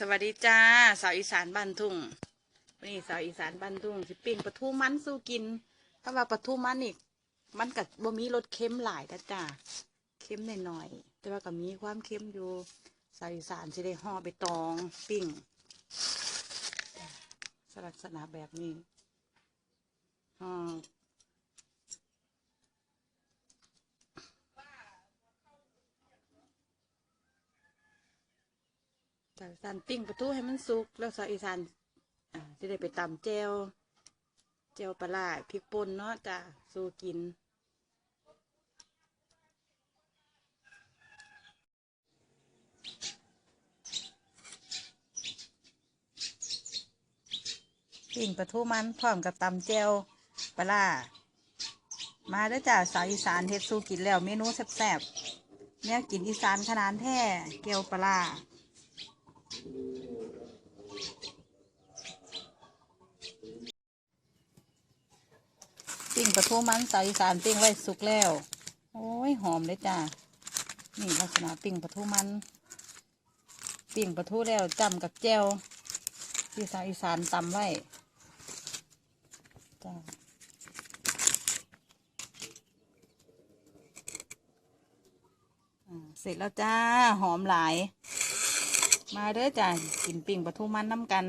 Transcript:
สวัสดีจ้าสาวอีสานบ้านทุ่งนนี้สาวอีสานบ้านทุ่งสิปิ้งปลาทูมันสู้กิน ถ้าว่าปลาทูมันอีกมันกับบ่มีรสเค็มหลายนะจ้าเค็มหน่อยๆแต่ว่าก็มีความเค็มอยู่สาวอีสานสิได้ห่อไปตองปิ้งลักษณะแบบนี้ห่อ สาวอีสานปิ้งปลาทูให้มันสุก แล้วสาวอีสานอ่าจะได้ไปตำแจวแจวปลาร้าพริกป่นเนาะจ้าสู้กิน ปิ้งปลาทูมันพร้อมกับตำแจวปลาร้ามาเด้อจ้าสาวอีสานเฮ็ดสู้กินแล้วเมนูแซ่บๆเนี่ยกินอีสานขนาดแท้เกี๊ยวปลาร้า ปิ้งปลาทูมันสาวอีสานปิ้งไว้สุกแล้ว โอ้ยหอมเลยจ้านี่ลักษณะปิ้งปลาทูมัน ปิ้งปลาทูแล้วจำกับแจวที่สาวอีสานตำไว้จ้าอ่าเสร็จแล้วจ้าหอมหลาย มาเด้อจ้ากินปิ่งปลาทูมันน้ำกัน